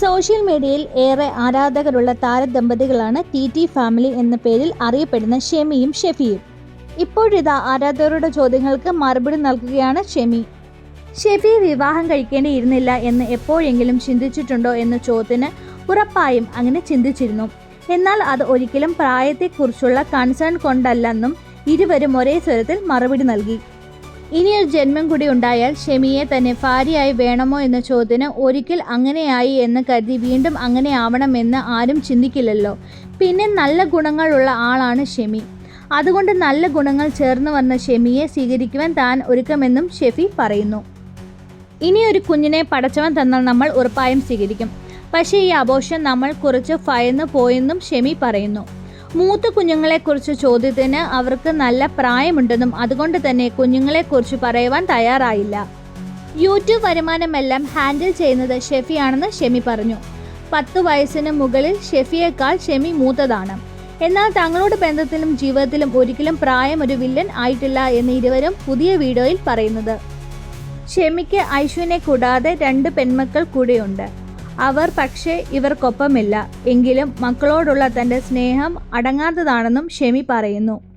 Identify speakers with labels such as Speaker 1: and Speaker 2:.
Speaker 1: Social മീഡിയയിൽ ഏറെ ആരാധകരുള്ള താരദമ്പതികളാണ് ടി ടി ഫാമിലി എന്ന പേരിൽ അറിയപ്പെടുന്ന ഷെമിയും ഷെഫിയും. ഇപ്പോഴിതാ ആരാധകരുടെ ചോദ്യങ്ങൾക്ക് മറുപടി നൽകുകയാണ് ഷെമി. ഷെഫി വിവാഹം കഴിക്കേണ്ടിയിരുന്നില്ല എന്ന് എപ്പോഴെങ്കിലും ചിന്തിച്ചിട്ടുണ്ടോ എന്ന ചോദ്യത്തിന് ഉറപ്പായും അങ്ങനെ ചിന്തിച്ചിരുന്നു. എന്നാൽ അത് ഒരിക്കലും പ്രായത്തെക്കുറിച്ചുള്ള കൺസേൺ കൊണ്ടല്ലെന്നും ഇരുവരും ഒരേ സ്വരത്തിൽ മറുപടി നൽകി. ഇനിയൊരു ജന്മം കൂടി ഉണ്ടായാൽ ഷെമിയെ തന്നെ ഭാര്യയായി വേണമോ എന്ന ചോദ്യത്തിന് ഒരിക്കൽ അങ്ങനെയായി എന്ന് കരുതി വീണ്ടും അങ്ങനെ ആവണമെന്ന് ആരും ചിന്തിക്കില്ലല്ലോ. പിന്നെ നല്ല ഗുണങ്ങളുള്ള ആളാണ് ഷെമി. അതുകൊണ്ട് നല്ല ഗുണങ്ങൾ ചേർന്ന് വന്ന ഷെമിയെ സ്വീകരിക്കുവാൻ താൻ ഒരുക്കമെന്നും ഷെഫി പറയുന്നു. ഇനിയൊരു കുഞ്ഞിനെ പടച്ചവൻ തന്നാൽ നമ്മൾ ഉറപ്പായും സ്വീകരിക്കും. പക്ഷേ ഈ ആഘോഷം നമ്മൾ കുറച്ച് ഭയന്ന് പോയെന്നും ഷെമി പറയുന്നു. മൂത്ത കുഞ്ഞുങ്ങളെക്കുറിച്ച് ചോദ്യത്തിന് അവർക്ക് നല്ല പ്രായമുണ്ടെന്നും അതുകൊണ്ട് തന്നെ കുഞ്ഞുങ്ങളെക്കുറിച്ച് പറയുവാൻ തയ്യാറായില്ല. യൂട്യൂബ് വരുമാനമെല്ലാം ഹാൻഡിൽ ചെയ്യുന്നത് ഷെഫിയാണെന്ന് ഷെമി പറഞ്ഞു. പത്ത് വയസ്സിന് മുകളിൽ ഷെഫിയേക്കാൾ ഷെമി മൂത്തതാണ്. എന്നാൽ തങ്ങളുടെ ബന്ധത്തിലും ജീവിതത്തിലും ഒരിക്കലും പ്രായം ഒരു വില്ലൻ ആയിട്ടില്ല എന്ന് ഇരുവരും പുതിയ വീഡിയോയിൽ പറയുന്നത്. ഷെമിക്ക് ഐശുവിനെ കൂടാതെ രണ്ട് പെൺമക്കൾ കൂടെയുണ്ട്. അവർ പക്ഷേ ഇവർക്കൊപ്പമില്ല. എങ്കിലും മക്കളോടുള്ള തന്റെ സ്നേഹം അടങ്ങാത്തതാണെന്നും ഷെമി പറയുന്നു.